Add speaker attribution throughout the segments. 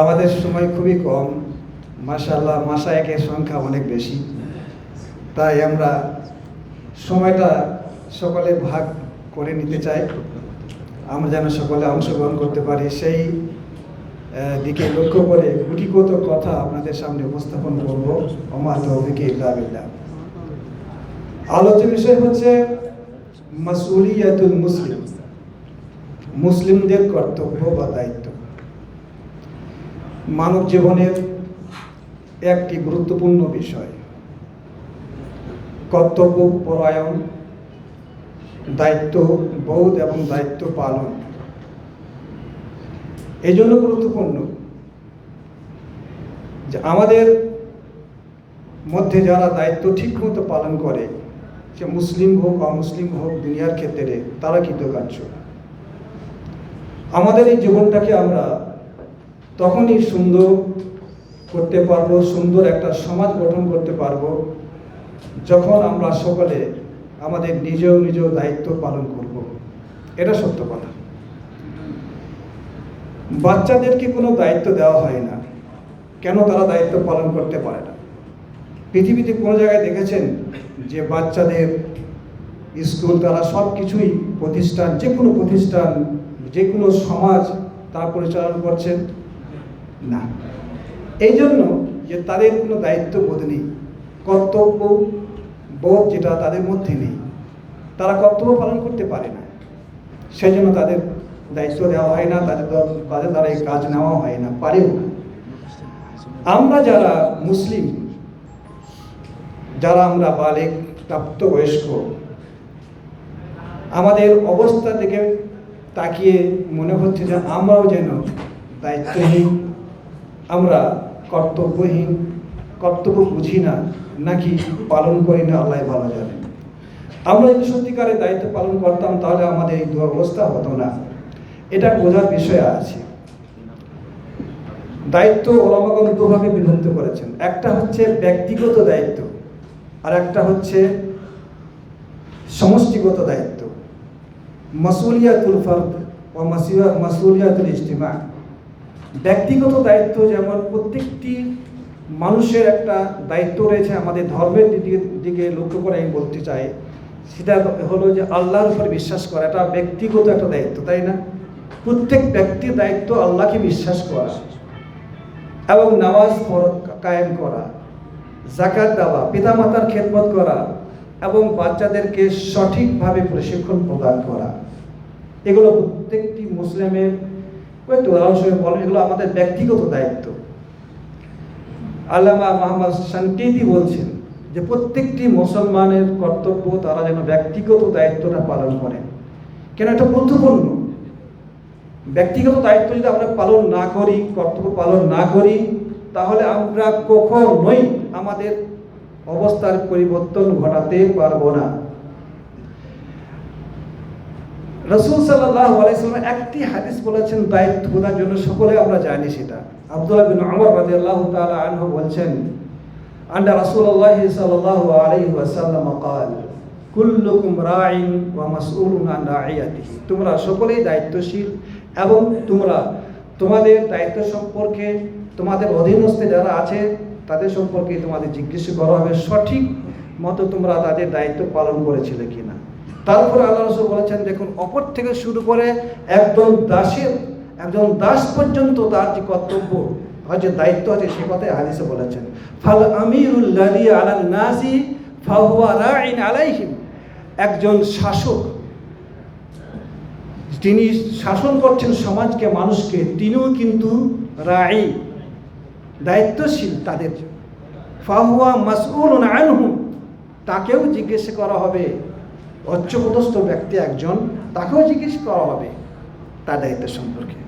Speaker 1: আমাদের সময় খুবই কম। মাশাল্লাহ মাসা একের সংখ্যা অনেক বেশি। তাই আমরা সময়টা সকলে ভাগ করে নিতে চাই। আমরা যেন সকলে অংশগ্রহণ করতে পারি। সেই দিকে লক্ষ্য করে গুটিগত কথা আপনাদের সামনে উপস্থাপন করব। অমাত অভিকে ইল্লা বিল্লাহ। আলোচ্য বিষয় হচ্ছে মাসুলিয়াতুল মুসলিম। মুসলিমদের কর্তব্য বা দায়িত্ব। মানব জীবনের একটি গুরুত্বপূর্ণ বিষয়। কর্তব্য, পরায়ণ, দায়িত্ব, বোধ এবং দায়িত্ব পালন। এই জন্য গুরুত্বপূর্ণ যে আমাদের মধ্যে যারা দায়িত্ব ঠিকমতো পালন করে, সে মুসলিম হোক, অমুসলিম হোক, দুনিয়ার ক্ষেত্রে তারা কৃতকার্য। আমাদের এই জীবনটাকে আমরা তখনই সুন্দর করতে পারব, সুন্দর একটা সমাজ গঠন করতে পারব, যখন আমরা সকলে আমাদের নিজ নিজ দায়িত্ব পালন করব। এটা সত্য কথা। বাচ্চাদেরকে কোনো দায়িত্ব দেওয়া হয় না? কেন তারা দায়িত্ব পালন করতে পারে না? পৃথিবীতে কোনো জায়গায় দেখেছেন যে বাচ্চাদের স্কুল তারা সব কিছুই প্রতিষ্ঠান যে কোনো প্রতিষ্ঠান যে কোনো সমাজ তারা পরিচালনা করছেন? না। এই জন্য যে তাদের কোনো দায়িত্ব বোধ নেই, কর্তব্য বোধ যেটা তাদের মধ্যে নেই, তারা কর্তব্য পালন করতে পারে না। সেই জন্য তাদের দায়িত্ব দেওয়া হয় না, তাদের তাদের দ্বারা এই কাজ নেওয়া হয় না, পারেও না। আমরা যারা মুসলিম, যারা আমরা বালেক, প্রাপ্তবয়স্ক, আমাদের অবস্থা থেকে তাকিয়ে মনে হচ্ছে যে আমরাও যেন দায়িত্বহীন আমরা কর্তব্যহীন, কর্তব্য বুঝি না, নাকি পালন করি না, আল্লাহ ভালো জানে। আমরা যদি সত্যিকারের দায়িত্ব পালন করতাম, তাহলে আমাদের এই দুরবস্থা হতো না। এটা বোঝার বিষয় আছে। দায়িত্ব ওলামাগণ দুভাবে বিভক্ত করেছেন। একটা হচ্ছে ব্যক্তিগত দায়িত্ব, আর একটা হচ্ছে সমষ্টিগত দায়িত্ব। মাসুলিয়াতুল ফর্দ ও মাসুলিয়াতুল ইজতিমা। ব্যক্তিগত দায়িত্ব যেমন প্রত্যেকটি মানুষের একটা দায়িত্ব রয়েছে আমাদের ধর্মের দিকে দিকে লক্ষ্য করে আমি বলতে চাই, সেটা হলো যে আল্লাহর উপর বিশ্বাস করা, এটা ব্যক্তিগত একটা দায়িত্ব, তাই না? প্রত্যেক ব্যক্তির দায়িত্ব আল্লাহকে বিশ্বাস করা এবং নামাজ কায়েম করা জাকাত দেওয়া, পিতামাতার খেদমত করা এবং বাচ্চাদেরকে সঠিকভাবে প্রশিক্ষণ প্রদান করা। এগুলো প্রত্যেকটি মুসলিমের একটু উদাহরণস্বরূপ বলেন এগুলো আমাদের ব্যক্তিগত দায়িত্ব। আল্লামা মোহাম্মদ শান্তিদি বলছেন যে প্রত্যেকটি মুসলমানের কর্তব্য তারা যেন ব্যক্তিগত দায়িত্বটা পালন করেন কেন এটা গুরুত্বপূর্ণ? ব্যক্তিগত দায়িত্ব যদি আমরা পালন না করি, কর্তব্য পালন না করি, তাহলে আমরা কখনোই আমাদের অবস্থার পরিবর্তন ঘটাতে পারব না। রসুল সাল্লাহ আলাইসাল্লাম একটি হাদিস বলেছেন, দায়িত্ব বোধার জন্য সকলে আমরা জানি সেটা। আব্দুল বিন আমর রাজি আল্লাহ তালা আনহু বলছেন আন্ডা রসুল্লাহ সাল্লাহ আলাইহি ওয়াসাল্লাম কাল, কুল্লুকুম রাইন ওয়া মাসউলুন আন তোমরা সকলেই দায়িত্বশীল এবং তোমরা, তোমাদের দায়িত্ব সম্পর্কে তোমাদের অধীনস্থে যারা আছে, তাদের সম্পর্কে তোমাদের জিজ্ঞেস করা হবে সঠিক মতো তোমরা তাদের দায়িত্ব পালন করেছিলে কি তারপরে আল্লাহ রসুল বলেছেন, দেখুন, অপর থেকে শুরু করে একজন দাসের একজন দাস পর্যন্ত তার যে কর্তব্য আর যে দায়িত্ব আছে, সে কথাই হাদিসে বলেছেন। ফাল আমিরুল্লাহি আলান নাসি ফাহুয়া রাইন আলাইহিম। একজন শাসক তিনি শাসন করছেন সমাজকে, মানুষকে, তিনিও কিন্তু রাই দায়িত্বশীল তাদের। ফাহুয়া মাসউলুন আনহুম, তাকেও জিজ্ঞেস করা হবে। উচ্চপদস্থ ব্যক্তি একজন, তাকেও জিজ্ঞেস করা হবে তার দায়িত্ব সম্পর্কে।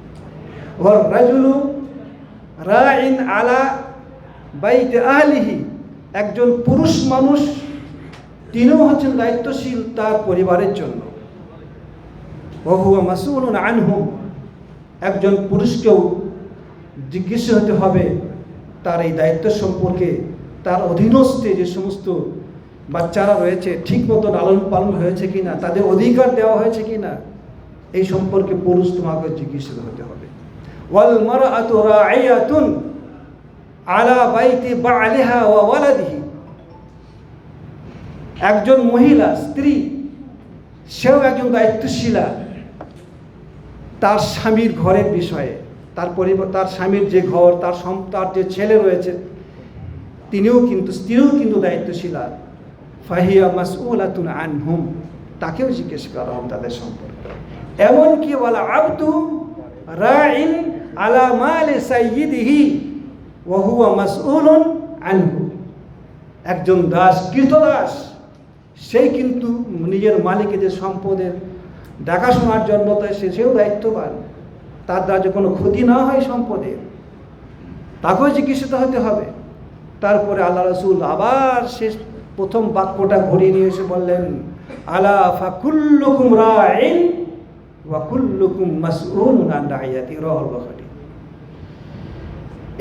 Speaker 1: আলা বাইতে আহলিহি, একজন পুরুষ মানুষ, তিনিও হচ্ছেন দায়িত্বশীল তার পরিবারের জন্য। একজন পুরুষকেও জিজ্ঞেস হতে হবে তার এই দায়িত্ব সম্পর্কে, তার অধীনস্থে যে সমস্ত বাচ্চারা রয়েছে, ঠিক মতো লালন পালন হয়েছে কিনা, তাদের অধিকার দেওয়া হয়েছে কিনা, এই সম্পর্কে পুরুষ তোমাকে জিজ্ঞাসিত হতে হবে। ওয়াল মারআতু রাইয়াতুন আলা বাইতি বালিহা ওয়া ওয়ালাদিহি। একজন মহিলা, স্ত্রী, সেও একজন দায়িত্বশীলা, তার স্বামীর ঘরের বিষয়ে, তার পরিবার, তার স্বামীর যে ঘর, তার তার যে ছেলে রয়েছে, তিনিও কিন্তু, স্ত্রীও কিন্তু দায়িত্বশীলা। ফাহিয়া মাসউলাতুন আনহুম, তাকেও জিজ্ঞেস করা হবে তাদের সম্পর্কে। এমনকি বলা আবদু রাইন আলা মালে সাইয়িদিহি ওয়া হুয়া মাসউলুন আনহু। একজন দাস কৃতদাস সেই কিন্তু নিজের মালিকের যে সম্পদের দেখাশোনার জন্য তাই সে সেও দায়িত্ববান। তার দ্বারা যে কোনো ক্ষতি না হয় সম্পদের, তাকেও চিকিৎসিত হতে হবে। তারপরে আল্লাহ রসুল আবার শেষ প্রথম বাক্যটা ঘুরিয়ে নিয়ে এসে বললেন, আলা ফাকুল্লুকুম রাইন ওয়া কুল্লুকুম মাসউলুন আন রাইয়াতি রাহুল বুখারী।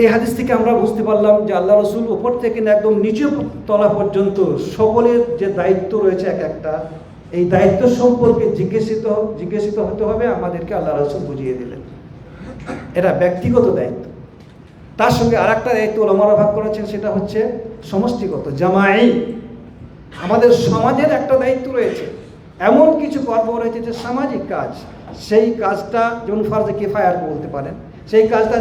Speaker 1: এই হাদিস থেকে আমরা বুঝতে পারলাম যে আল্লাহ রসুল উপর থেকে একদম নিচু তলা পর্যন্ত সকলের যে দায়িত্ব রয়েছে এক একটা, এই দায়িত্ব সম্পর্কে জিজ্ঞাসিত জিজ্ঞাসিত হতে হবে, আমাদেরকে আল্লাহ রসুল বুঝিয়ে দিলেন। এটা ব্যক্তিগত দায়িত্ব। তার সঙ্গে আর একটা দায়িত্ব ওলামারা ভাগ করেছেন, সেটা হচ্ছে সমষ্টিগত, জামাই। আমাদের সমাজের একটা দায়িত্ব রয়েছে। এমন কিছু কর্ম রয়েছে যে সামাজিক কাজ, সেই কাজটা যেমন ফার্জে কিফায়ার বলতে পারেন। সেই কাজটা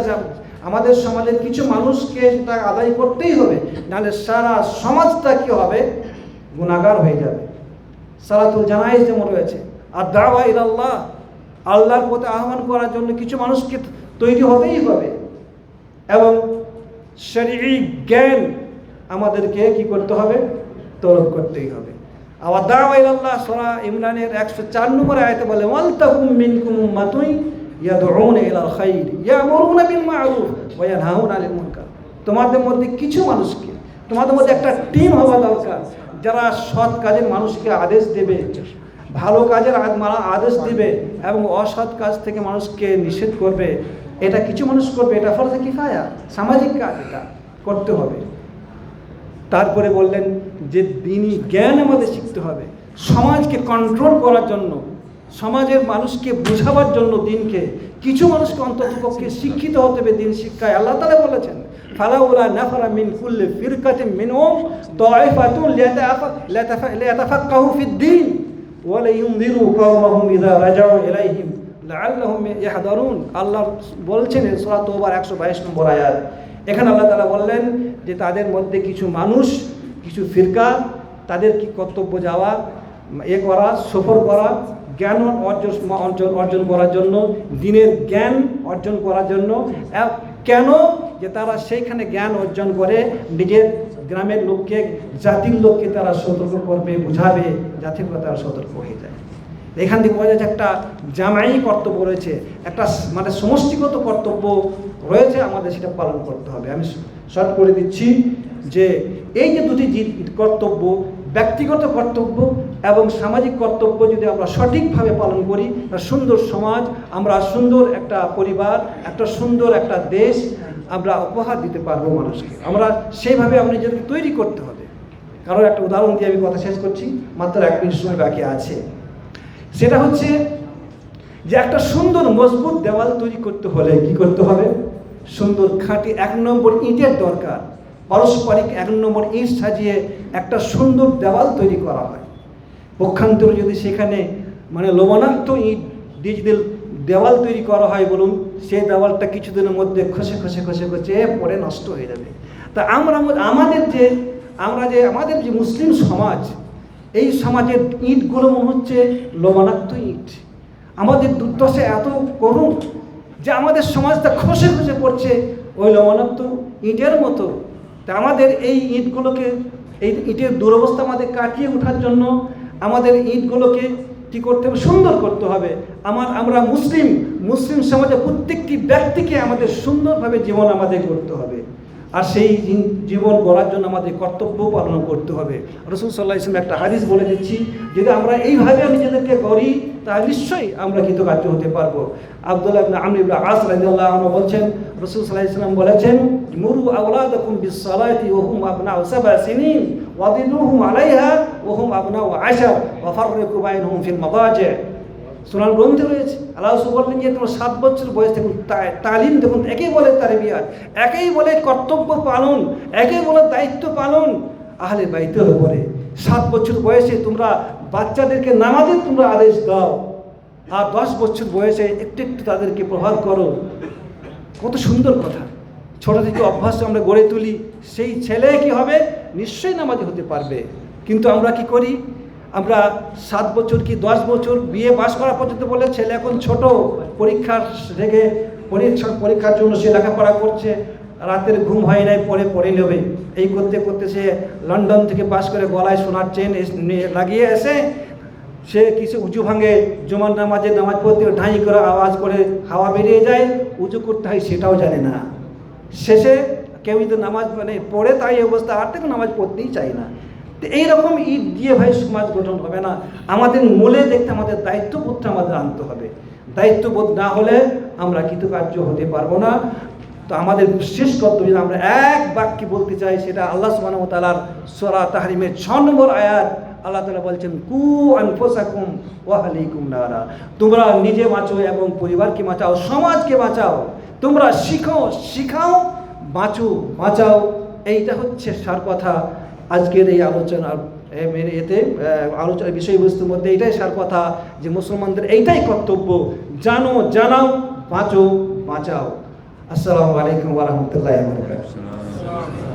Speaker 1: আমাদের সমাজের কিছু মানুষকে সেটা আদায় করতেই হবে, নাহলে সারা সমাজটা কি হবে? গুণাগার হয়ে যাবে। সালাতুল জানাইজ যেমন রয়েছে, আর দাওয়া ইলাল্লাহ, আল্লাহর পথে আহ্বান করার জন্য কিছু মানুষকে তৈরি হতেই হবে। এবং শরীর জ্ঞান আমাদেরকে কি করতে হবে? তলব করতেই হবে। আবার দাওয়া ইলাল্লাহ, সূরা ইমরানের 104 নম্বর আয়াতে বলে, ওয়ালতাকুম মিনকুম উম্মাতুন ইয়াদউনা ইলাল খাইর, ইয়ামুরুনা বিল মা'রুফ ওয়া ইয়ানহাউনা তোমাদের মধ্যে কিছু মানুষকে, তোমাদের মধ্যে একটা টিম হওয়া দরকার, যারা সৎ কাজের মানুষকে আদেশ দেবে, ভালো কাজের আদ- আদেশ দিবে এবং অসৎ কাজ থেকে মানুষকে নিষেধ করবে। এটা কিছু মানুষ করবে, এটা ফলে কি কিফায়া, সামাজিক কাজ এটা করতে হবে। তারপরে বললেন যে দিনই জ্ঞান আমাদের শিখতে হবে। সমাজকে কন্ট্রোল করার জন্য, সমাজের মানুষকে বোঝাবার জন্য দিনকে, কিছু মানুষকে অন্ততপক্ষে শিক্ষিত হতে হবে দিন শিক্ষায়। আল্লাহ তালা বলেছেন, ফালাউলা নাফারা মিন কুল্লি ফিরকাতিন মিনহুম তাইফাতুন লিয়াতাফাক্কাহু ফিদ-দীন ওয়া লিয়ুনযিরু কওমাহুম ইযা রাজাউ ইলাইহিম লাআল্লাহুম ইয়াহদারুন। আল্লাহ বলছেন সূরা তওবার 122 নম্বর আয়াত এখানে আল্লাহ তাআলা বললেন যে তাদের মধ্যে কিছু মানুষ, কিছু ফিরকা, তাদের কি কর্তব্য যাওয়া, এ করা, সফর করা, জ্ঞান অর্জন অর্জন অর্জন করার জন্য, দিনের জ্ঞান অর্জন করার জন্য কেন যে তারা সেইখানে জ্ঞান অর্জন করে, নিজের গ্রামের লোককে, জাতির লোককে তারা সতর্ক করবে, বুঝাবে, জাতির করে তারা সতর্ক হয়ে যায়। এখান থেকে বোঝা যাচ্ছে একটা জামাই কর্তব্য রয়েছে, একটা মানে সমষ্টিগত কর্তব্য রয়েছে, আমাদের সেটা পালন করতে হবে। আমি শর্ট করে দিচ্ছি যে এই যে দুটি কর্তব্য, ব্যক্তিগত কর্তব্য এবং সামাজিক কর্তব্য যদি আমরা সঠিকভাবে পালন করি সুন্দর সমাজ, আমরা সুন্দর একটা পরিবার, একটা সুন্দর একটা দেশ, আমরা উপহার দিতে পারব মানুষকে। আমরা সেইভাবে আমরা নিজেদেরকে তৈরি করতে হবে। কারণ একটা উদাহরণ দিয়ে আমি কথা শেষ করছি, মাত্র এক মিনিট সময় বাকি আছে। সেটা হচ্ছে যে একটা সুন্দর মজবুত দেওয়াল তৈরি করতে হলে কি করতে হবে? সুন্দর খাঁটি এক নম্বর ইটের দরকার। পারস্পরিক এক নম্বর ইট সাজিয়ে একটা সুন্দর দেওয়াল তৈরি করা হয়। পক্ষান্তরে যদি সেখানে মানে লবণাক্ত ইট দিয়ে দেওয়াল তৈরি করা হয় বলুন, সেই দেওয়ালটা কিছুদিনের মধ্যে খসে খসে খসে খসে পরে নষ্ট হয়ে যাবে। তা আমরা আমাদের যে আমরা যে আমাদের যে মুসলিম সমাজ, এই সমাজের ইটগুলো হচ্ছে লবণাক্ত ইট। আমাদের দুর্দশা এত করুণ যে আমাদের সমাজটা খসে খসে পড়ছে। ওই লবণাক্ত ইটের মতো। তা আমাদের এই ইটগুলোকে, এই ইটের দুরবস্থা আমাদের কাটিয়ে ওঠার জন্য আমাদের ইটগুলোকে কী করতে হবে? সুন্দর করতে হবে। আমার, আমরা মুসলিম মুসলিম সমাজে প্রত্যেকটি ব্যক্তিকে আমাদের সুন্দরভাবে জীবন আমাদের করতে হবে। আর সেই জীবন গড়ার জন্য আমাদের কর্তব্য পালন করতে হবে। রসুল সাল্লাহ ইসলাম একটা হাদিস বলে দিচ্ছি, যদি আমরা এইভাবে নিজেদেরকে গড়ি, তাহলে নিশ্চয়ই আমরা কৃতকার্য হতে পারব। আবদুল্লাহ আমর আস রাদিয়াল্লাহু আনহু বলছেন, রসুল সাল্লাহ ইসলাম বলেছেন, মুরু আওলাদাকুম বিসসালাতি ওয়া হুম আবনাউ সাবআ সিনিন ওয়াদিলুহুম আলাইহা ওহুম হুম আবনাউ আশার, ওয়া ফাররিকু বাইনহুম ফিল মাদাজি' সোনার গ্রন্থে রয়েছে। আল্লাহ বললেন যে, তোমার সাত বছর বয়স দেখুন তালিম দেখুন একেই বলে তার বিয়ার একেই বলে কর্তব্য পালন, একেই বলে দায়িত্ব পালন। আহলে বাইতের উপরে সাত বছর বয়সে তোমরা বাচ্চাদেরকে নামাজের তোমরা আদেশ দাও। আর দশ বছর বয়সে একটু একটু তাদেরকে প্রভাব করো। কত সুন্দর কথা। ছোট থেকে অভ্যাস আমরা গড়ে তুলি, সেই ছেলে কি হবে? নিশ্চয়ই নামাজি হতে পারবে। কিন্তু আমরা কি করি? আমরা সাত বছর কি দশ বছর বিয়ে পাশ করা পর্যন্ত বলে ছেলে এখন ছোট, পরীক্ষার রেগে পরীক্ষা পরীক্ষার জন্য সে লেখাপড়া করছে, রাতের ঘুম হয় নাই পরে পড়ে নেবে। এই করতে করতে সে লন্ডন থেকে পাশ করে গলায় সোনার চেন লাগিয়ে এসে সে কিছু উঁচু ভাঙে জমান নামাজে নামাজ পড়তে ঢাই করে আওয়াজ করে হাওয়া বেরিয়ে যায় উঁচু করতে হয় সেটাও জানে না। শেষে কেউ যদি নামাজ মানে পড়ে তাই অবস্থা, আর থেকে নামাজ পড়তেই চায় না। তো এইরকম ঈদ দিয়ে ভাই সমাজ গঠন হবে না। আমাদের মূলে দেখতে আমাদের দায়িত্ববোধটা আমাদের আনতে হবে। দায়িত্ববোধ না হলে আমরা কৃতকার্য হতে পারব না। তো আমাদের শেষ কর্তব্য যদি আমরা এক বাক্যে বলতে চাই, সেটা আল্লাহ সুবহানাহু তালার সূরা তাহরিমের 6 নম্বর আয়াত, আল্লাহ তাআলা বলছেন, কু আনফুসাকুম ওয়া আহলিকুম নারা। তোমরা নিজে বাঁচো এবং পরিবারকে বাঁচাও, সমাজকে বাঁচাও। তোমরা শিখো, শিখাও, বাঁচো, বাঁচাও। এইটা হচ্ছে সার কথা। আজকের এই আলোচনার এতে আলোচনার বিষয়বস্তুর মধ্যে এটাই সার কথা যে মুসলমানদের এইটাই কর্তব্য, জানো, জানাও, বাঁচো, বাঁচাও। আসসালামু আলাইকুম রাহমাতুল্লাহি